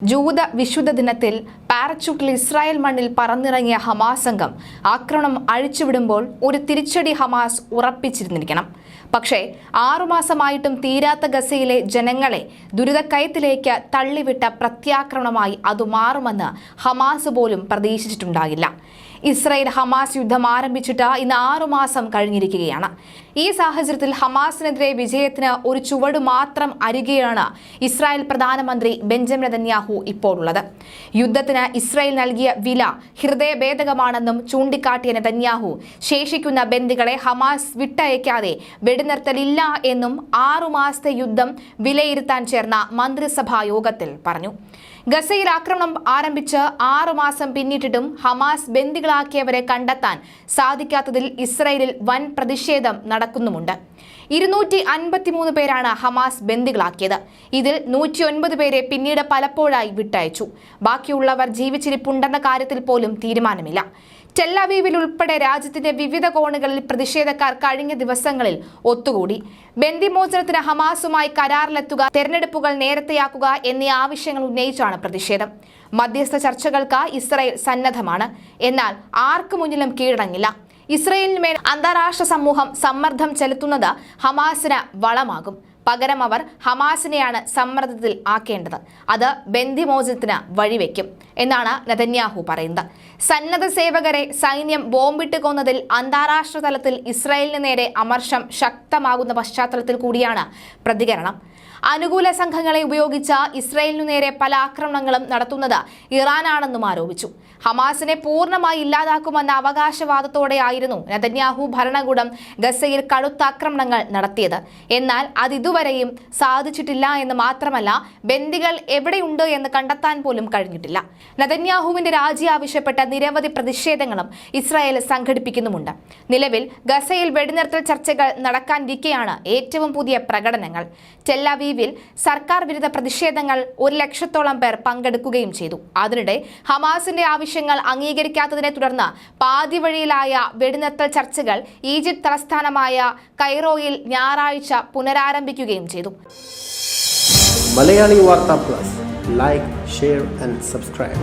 ജൂത വിശുദ്ധ ദിനത്തിൽ പാരച്യൂട്ടിൽ ഇസ്രായേൽ മണ്ണിൽ പറന്നിറങ്ങിയ ഹമാസ് സംഘം ആക്രമണം അഴിച്ചുവിടുമ്പോൾ ഒരു തിരിച്ചടി ഹമാസ് ഉറപ്പിച്ചിരുന്നിരിക്കണം. പക്ഷേ ആറുമാസമായിട്ടും തീരാത്ത ഗസയിലെ ജനങ്ങളെ ദുരിതക്കയത്തിലേക്ക് തള്ളിവിട്ട പ്രത്യാക്രമണമായി അത് മാറുമെന്ന് ഹമാസ് പോലും പ്രതീക്ഷിച്ചിട്ടുണ്ടാകില്ല. ഇസ്രായേൽ ഹമാസ് യുദ്ധം ആരംഭിച്ചിട്ട് ഇന്ന് ആറുമാസം കഴിഞ്ഞിരിക്കുകയാണ്. ഈ സാഹചര്യത്തിൽ ഹമാസിനെതിരെ വിജയത്തിന് ഒരു ചുവട് മാത്രം അരികെയാണ് ഇസ്രായേൽ പ്രധാനമന്ത്രി ബെഞ്ചമിൻ നെതന്യാഹു ഇപ്പോഴുള്ളത്. യുദ്ധത്തിന് ഇസ്രായേൽ നൽകിയ വില ഹൃദയഭേദകമാണെന്നും ചൂണ്ടിക്കാട്ടിയ നെതന്യാഹു ശേഷിക്കുന്ന ബന്ദികളെ ഹമാസ് വിട്ടയക്കാതെ വെടിനിർത്തലില്ല എന്നും ആറുമാസത്തെ യുദ്ധം വിലയിരുത്താൻ ചേർന്ന മന്ത്രിസഭാ യോഗത്തിൽ പറഞ്ഞു. ഗസയിൽ ആക്രമണം ആരംഭിച്ച് ആറുമാസം പിന്നിട്ടിട്ടും ഹമാസ് ബന്ദികളാക്കിയവരെ കണ്ടെത്താൻ സാധിക്കാത്തതിൽ ഇസ്രയേലിൽ വൻ പ്രതിഷേധം നടക്കുന്നുമുണ്ട്. ഇരുന്നൂറ്റി അൻപത്തിമൂന്ന് പേരാണ് ഹമാസ് ബന്ദികളാക്കിയത്. ഇതിൽ നൂറ്റി ഒൻപത് പേരെ പിന്നീട് പലപ്പോഴായി വിട്ടയച്ചു. ബാക്കിയുള്ളവർ ജീവിച്ചിരിപ്പുണ്ടെന്ന കാര്യത്തിൽ പോലും തീരുമാനമില്ല. ടെല്ലവീവിൽ ഉൾപ്പെടെ രാജ്യത്തിന്റെ വിവിധ കോണുകളിൽ പ്രതിഷേധക്കാർ കഴിഞ്ഞ ദിവസങ്ങളിൽ ഒത്തുകൂടി. ബന്ദിമോചനത്തിന് ഹമാസുമായി കരാറിലെത്തുക തെരഞ്ഞെടുപ്പുകൾ നേരത്തെയാക്കുക എന്നീ ആവശ്യങ്ങൾ ഉന്നയിച്ചാണ് പ്രതിഷേധം. മധ്യസ്ഥ ചർച്ചകൾക്ക് ഇസ്രായേൽ സന്നദ്ധമാണ്. എന്നാൽ ആർക്കു മുന്നിലും കീഴടങ്ങില്ല. ഇസ്രയേലിന് മേൽ അന്താരാഷ്ട്ര സമൂഹം സമ്മർദ്ദം ചെലുത്തുന്നത് ഹമാസിന് വളമാകും. പകരം അവർ ഹമാസിനെയാണ് സമ്മർദ്ദത്തിൽ ആക്കേണ്ടത്. അത് ബന്ധിമോചനത്തിന് വഴിവെക്കും എന്നാണ് നതന്യാഹു പറയുന്നത്. സന്നദ്ധ സേവകരെ സൈന്യം ബോംബിട്ട് കൊന്നതിൽ അന്താരാഷ്ട്ര തലത്തിൽ ഇസ്രായേലിന് നേരെ അമർഷം ശക്തമാകുന്ന പശ്ചാത്തലത്തിൽ കൂടിയാണ് പ്രതികരണം. അനുകൂല സംഘങ്ങളെ ഉപയോഗിച്ച് ഇസ്രായേലിനു നേരെ പല ആക്രമണങ്ങളും നടത്തുന്നത് ഇറാനാണെന്നും ആരോപിച്ചു. ഹമാസിനെ പൂർണമായി ഇല്ലാതാക്കുമെന്ന അവകാശവാദത്തോടെയായിരുന്നു നെതന്യാഹു ഭരണകൂടം ഗസയിൽ കടുത്ത ആക്രമണങ്ങൾ നടത്തിയത്. എന്നാൽ അതിതുവരെയും സാധിച്ചിട്ടില്ല എന്ന് മാത്രമല്ല ബന്ദികൾ എവിടെയുണ്ട് എന്ന് കണ്ടെത്താൻ പോലും കഴിഞ്ഞിട്ടില്ല. നെതന്യാഹുവിന്റെ രാജി ആവശ്യപ്പെട്ട നിരവധി പ്രതിഷേധങ്ങളും ഇസ്രായേൽ സംഘടിപ്പിക്കുന്നുമുണ്ട്. നിലവിൽ ഗസയിൽ വെടിനിർത്തൽ ചർച്ചകൾ നടക്കാനിരിക്കെയാണ് ഏറ്റവും പുതിയ പ്രകടനങ്ങൾ. ടെല്ലവീവിൽ സർക്കാർ വിരുദ്ധ പ്രതിഷേധങ്ങൾ ഒരു ലക്ഷത്തോളം പേർ പങ്കെടുക്കുകയും ചെയ്തു. അതിനിടെ ഹമാസിന്റെ ആവശ്യങ്ങൾ അംഗീകരിക്കാത്തതിനെ തുടർന്ന് പാതിവഴിയിലായ വെടിനിർത്തൽ ചർച്ചകൾ ഈജിപ്ത് തലസ്ഥാനമായ കൈറോയിൽ ഞായറാഴ്ച പുനരാരംഭിക്കുകയും ചെയ്തു. Malayali Vartha plus. Like share and subscribe